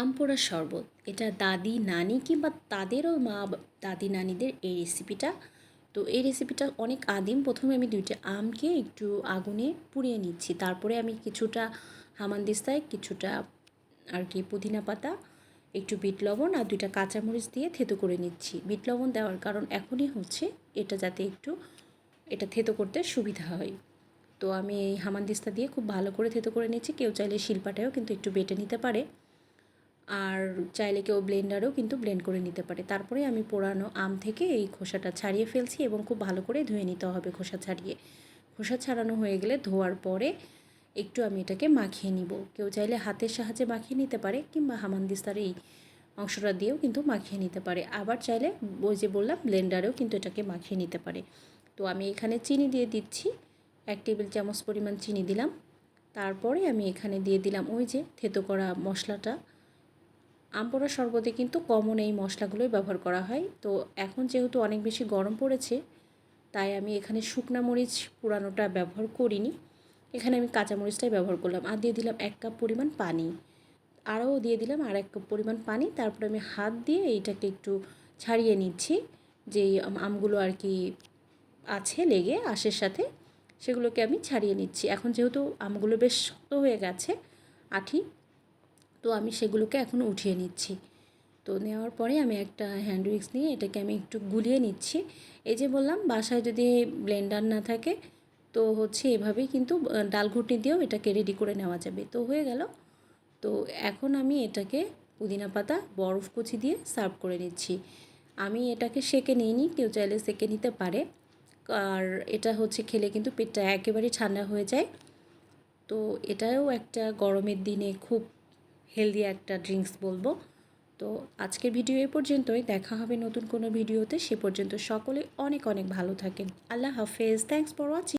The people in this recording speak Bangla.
আম পোড়ার শরবত। এটা দাদি, নানি কিংবা তাদেরও মা, দাদি, নানিদের এই রেসিপিটা তো এই রেসিপিটা অনেক আদিম। প্রথমে আমি দুইটা আমকে একটু আগুনে পুড়িয়ে নিচ্ছি। তারপরে আমি কিছুটা হামানদিস্তায় কিছুটা আর কি পুদিনা পাতা, একটু বিট লবণ আর দুইটা কাঁচামরিচ দিয়ে থেতো করে নিচ্ছি। বিট লবণ দেওয়ার কারণ এখনই হচ্ছে এটা যাতে একটু, এটা থেতো করতে সুবিধা হয়। তো আমি এই হামানদিস্তা দিয়ে খুব ভালো করে থেতো করে নিচ্ছি। কেউ চাইলে শিল্পাটাও কিন্তু একটু বেটে নিতে পারে। আর চাইলে কেউ ব্লেন্ডারেও কিন্তু ব্লেন্ড করে নিতে পারে। তারপরে আমি পোড়ানো আম থেকে এই খোসাটা ছাড়িয়ে ফেলছি এবং খুব ভালো করে ধুয়ে নিতে হবে খোসা ছাড়িয়ে। খোসা ছাড়ানো হয়ে গেলে ধোয়ার পরে একটু আমি এটাকে মাখিয়ে নিব। কেউ চাইলে হাতের সাহায্যে মাখিয়ে নিতে পারে কিংবা হামানদিস্তার এই অংশটা দিয়েও কিন্তু মাখিয়ে নিতে পারে। আবার চাইলে ওই যে বললাম, ব্লেন্ডারেও কিন্তু এটাকে মাখিয়ে নিতে পারে। তো আমি এখানে চিনি দিয়ে দিচ্ছি। এক টেবিল চামচ পরিমাণ চিনি দিলাম। তারপরে আমি এখানে দিয়ে দিলাম ওই যে থেতো করা মশলাটা। আম পোড়া শরবতে কিন্তু কমন এই মশলাগুলোই ব্যবহার করা হয়। তো এখন যেহেতু অনেক বেশি গরম পড়েছে, তাই আমি এখানে শুকনা মরিচ পুরানোটা ব্যবহার করিনি। এখানে আমি কাঁচা মরিচটাই ব্যবহার করলাম আর দিয়ে দিলাম এক কাপ পরিমাণ পানি। আরও দিয়ে দিলাম আর এক কাপ পরিমাণ পানি, তারপরে আমি হাত দিয়ে এইটাকে একটু ছাড়িয়ে নিচ্ছি। যেই আমগুলো আর কি আছে লেগে, আশের সাথে, সেগুলোকে আমি ছাড়িয়ে নিচ্ছি। এখন যেহেতু আমগুলো বেশ শক্ত হয়ে গেছে, আঠি তো আমি সেগুলোকে এখন উঠিয়ে নিচ্ছি। তো নেওয়ার পরে আমি একটা হ্যান্ড উইক্স নিয়ে এটাকে আমি একটু গুলিয়ে নিচ্ছি। এই যে বললাম, বাসায় যদি ব্লেন্ডার না থাকে, তো হচ্ছে এভাবেই কিন্তু ডালঘুটি দিয়েও এটাকে রেডি করে নেওয়া যাবে। তো হয়ে গেল। তো এখন আমি এটাকে পুদিনা পাতা, বরফ কুচি দিয়ে সার্ভ করে নিচ্ছি। আমি এটাকে সেকে নিইনি, কেউ চাইলে সেকে নিতে পারে। আর এটা হচ্ছে খেলে কিন্তু পেটটা একেবারেই ঠান্ডা হয়ে যায়। তো এটাও একটা গরমের দিনে খুব হেলদি একটা ড্রিঙ্কস বলব। তো আজকের ভিডিও এ পর্যন্তই। দেখা হবে নতুন কোনো ভিডিওতে। সে পর্যন্ত সকলে অনেক অনেক ভালো থাকেন। আল্লাহ হাফেজ। Thanks for watching